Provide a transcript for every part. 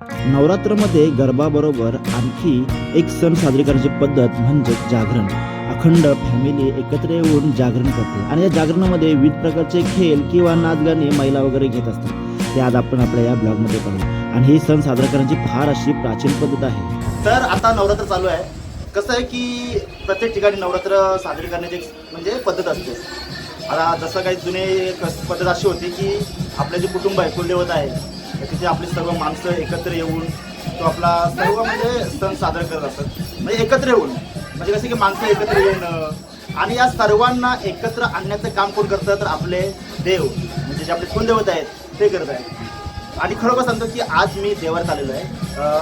नवरात्रमध्ये गरबाबरोबर आणखी एक सण साजरी करण्याची पद्धत म्हणजे जागरण. अखंड फॅमिली एकत्र येऊन जागरण करते. आणि या जागरणामध्ये विविध प्रकारचे खेळ किंवा नाचगाणे महिला वगैरे घेत असतात. ते आज आपण आपल्या या ब्लॉगमध्ये पाहू. आणि ही सण साजरा करण्याची फार अशी प्राचीन पद्धत आहे. तर आता नवरात्र चालू आहे. कसं आहे की प्रत्येक ठिकाणी नवरात्र साजरी करण्याची म्हणजे पद्धत असते. आता जसं काही जुने पद्धत अशी होती की आपले जे कुटुंब आहे कुलदेवता आहे तिथे आपली सर्व माणसं एकत्र येऊन तो आपला सर्व म्हणजे सण साजरा करत असतात. म्हणजे एकत्र येऊन. म्हणजे कसं की माणसं एकत्र येऊन आणि या सर्वांना एकत्र आणण्याचं काम कोण करतं तर आपले देव म्हणजे जे आपले कुलदेवत आहेत ते करत आहेत. आणि खरोखर सांगतो की आज मी देवात आलेलो आहे.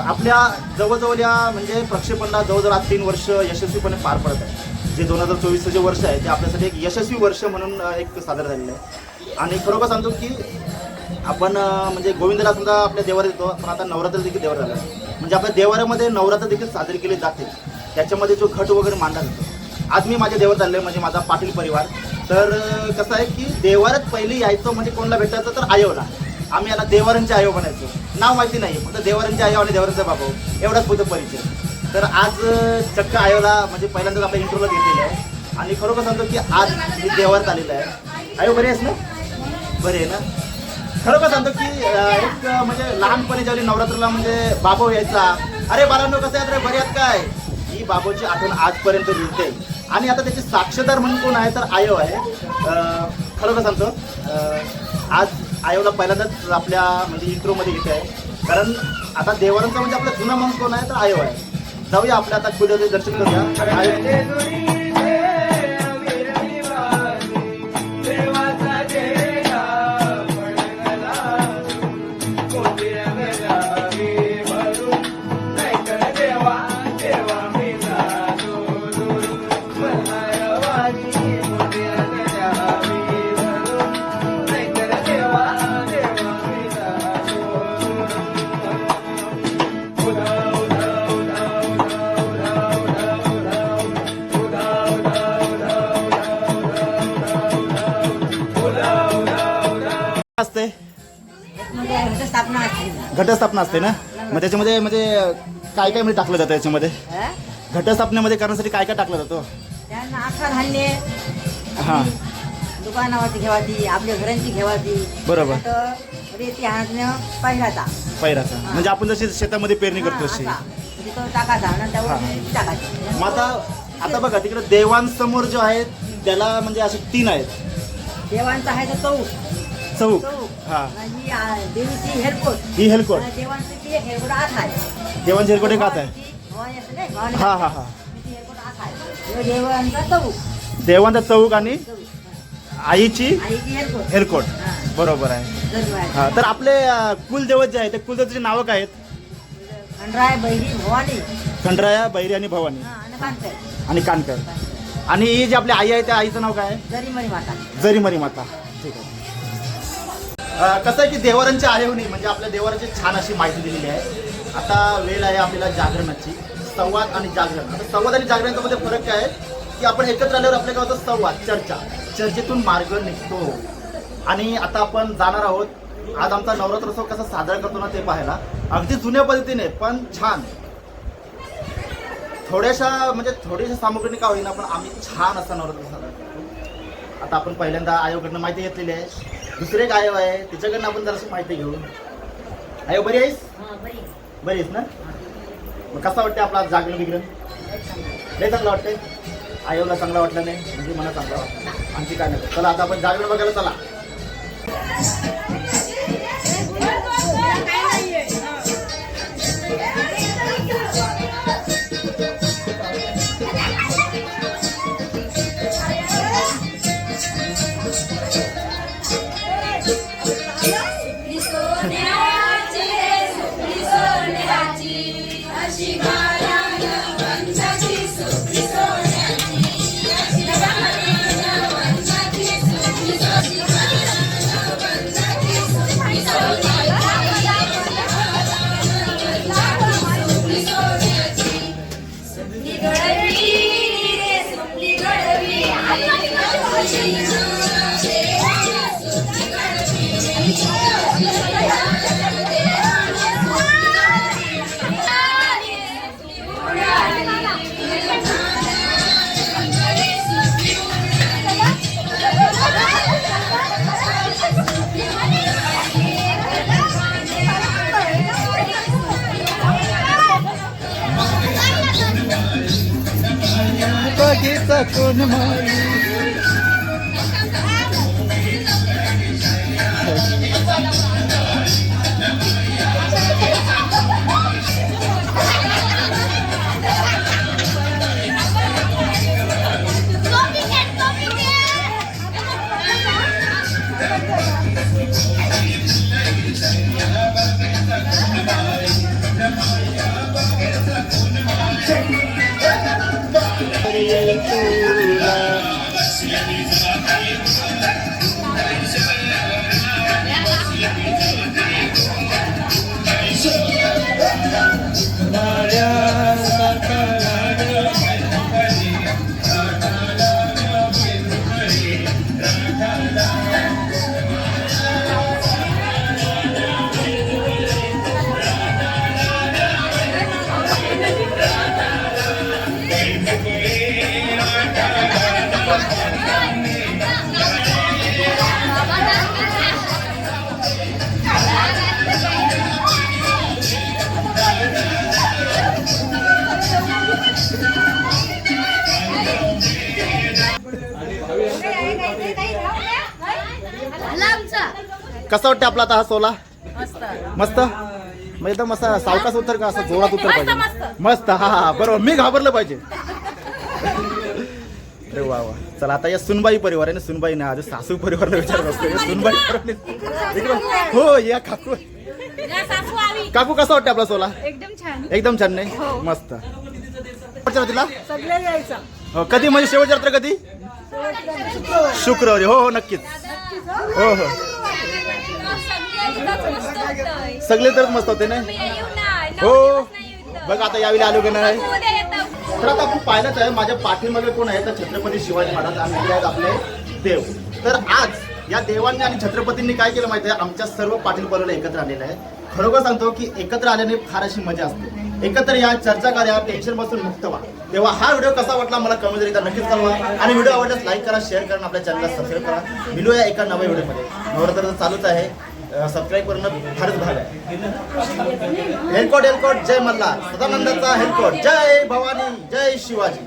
आपल्या जवळजवळ या म्हणजे प्रक्षेपणला जवळजवळ आज तीन वर्ष यशस्वीपणे पार पडत आहे. जे दोन हजार चोवीसचं जे वर्ष आहे ते आपल्यासाठी एक यशस्वी वर्ष म्हणून एक साजरं झालेलं आहे. आणि खरोखर सांगतो की आपण म्हणजे गोविंदला समजा आपल्या देवार येतो पण आता नवरात्र देखील देवात झालं. म्हणजे आपल्या देवारामध्ये नवरात्र देखील साजरी केली जाते. त्याच्यामध्ये जो घट वगैरे मांडला जातो. आज मी माझ्या देवात चाललो म्हणजे माझा पाटील परिवार. तर कसं आहे की देवारात पहिले यायचं म्हणजे कोणाला भेटायचं तर आयोला आम्ही याला देवारांचे आयो म्हणायचो. नाव माहिती नाही फक्त देवारांचे आयो आणि देवारांचा बाबा. एवढाच फक्त परिचय. तर आज चक्क आयोला म्हणजे पहिल्यांदाच आपल्या इंटरव्ह्यूला घेतलेलं आहे. आणि खरोखर सांगतो की आज मी देवारात आलेलं आहे. आयो बरी आहेस ना? बरे आहे ना? खरोखर सांगतो की अं, एक म्हणजे लहानपणी ज्यावेळी नवरात्रीला म्हणजे बाबो यायचा अरे बालांनो कसं आहेत रे? बऱ्यात काय? ही बाबोची आठवण आजपर्यंत मिळते. आणि आता त्याचे साक्षीदार म्हणून कोण आहे तर आयो आहे. अं, खरोखर सांगतो अं, आज आयोला पहिल्यांदाच आपल्या म्हणजे इंट्रोमध्ये घेते आहे कारण आता देवारांचा म्हणजे आपला जुना माणूस कोण आहे तर आयो आहे. जाऊया आपल्या आता कुठे दर्शन करूया. आयो घटस्थापना असते. ना? मग त्याच्यामध्ये म्हणजे काय काय म्हणजे टाकलं जातं याच्यामध्ये? घटस्थापनेमध्ये करण्यासाठी काय काय टाकलं जातं? त्यांना धान्य हां. दुकानावरती घेवायची आपल्या घरांची घेवायची बरोबर. रेती पैराचा म्हणजे आपण जशी शेतामध्ये पेरणी करतो असा. म्हणजे तो टाकायचा आणि त्यावर. रेती टाकायची. मग आता आता बघा तिकडे देवांसमोर जो आहे त्याला म्हणजे असे तीन आहेत. देवांचा आहे तर चौक. चौक हा. ही आ, देवीची हेलकोट ही देवांची ती हेलकोट आत आहे. देवांची हेलकोट एक आत आहे. भवानी असते नाही, भवानी हा हा हा. तिची हेलकोट आत आहे. ह्यो देवांचा चौक. देवांचा चौक आणि. आईची हेलकोट हेलकोट हां. बरोबर आहे. हा तर आपले अं, कुलदैवत जे आहे ते कुलदैवताची नावं काय आहेत? खंडराय बहिरी भवानी. खंडराया बैरी आणि भवानी. हा, आणि कानकर. आणि ही जी आपली आई आहे त्या आईचं नाव काय आहे? जरी मरी माता. जरीमरी माता. ठीक आहे. कसं आहे की देवारांची आरेवणी म्हणजे आपल्या देवारांची छान अशी माहिती दिलेली आहे. आता वेळ आहे आपल्याला जागरणाची संवाद आणि जागरण. आता संवाद आणि जागरणाचा मध्ये फरक काय आहे? की आपण एकत्र आल्यावर आपल्या होतं संवाद चर्चा चर्चेतून मार्ग निघतो. आणि आता आपण जाणार आहोत. आज आमचा नवरात्रोत्सव कसा साजरा करतो ना ते पाहायला. अगदी जुन्या पद्धतीने पण छान. थोड्याशा म्हणजे थोड्याशा सामग्रीने का होईना पण आम्ही छान असा नवरात्र आता आपण पहिल्यांदा आयोकडनं माहिती घेतलेली आहे. दुसरे एक आयो आहे तिच्याकडनं आपण जराशी माहिती घेऊ. आयो बरी आहेस? बरी आहेस ना? मग कसा वाटते आपला जागरण बिगरण? लय चांगला वाटतंय. आयोला चांगला वाटलं नाही म्हणजे मला चांगला वाटलं. आणखी काय नाही. चला आता आपण जागरण बघायला चला. कोण माई कसा वाटतं आपला आता हा सोला? मस्त. मग एकदम असा सावकाश उत्तर का? असं जोरात उत्तर पाहिजे. मस्त. हा हा बरोबर मी घाबरलं पाहिजे. अरे वा वा. चला आता या सुनबाई परिवार आहे ना? सुनबाई ना आधी सासू परिवारला विचार या सुनबाई परिवार हो या काकू. काकू कसा वाटतं आपला सोला? एकदम छान. एकदम छान नाही? मस्त. रात्रीला सगळे यायचं. हो, कधी? म्हणजे शेवटच्या कधी? शुक्रवारी. हो हो नक्कीच. हो हो सगळे तर मस्त होते ना? हो. बघ आता यावेळी आलो की नाही? तर आता आपण पाहिलंच आहे माझ्या पाठीमागे कोण आहे? तर छत्रपती शिवाजी महाराज आणि आहेत आपले देव. तर आज या देवांनी आणि छत्रपतींनी काय केलं माहिती आहे आमच्या सर्व पाटील परिवार एकत्र आलेलं आहे खरोखर सांगतो की एकत्र आल्याने फार अशी मजा असते. एकत्र या चर्चा करा टेन्शनपासून मुक्त व्हा. तेव्हा हा व्हिडिओ कसा वाटला मला कमेंट करीता नक्कीच कळवा. आणि व्हिडिओ आवडल्यास लाईक करा शेअर करा आपल्या चॅनलला सबस्क्राईब करा. मिळूया एका नव्या व्हिडिओमध्ये नवरात्र तर चालूच आहे. सबस्क्राईब करणं फारच भाग आहे. हेलकोट हेलकोट जय मल्हार. सदानंदाचा हेलकोट जय भवानी जय शिवाजी.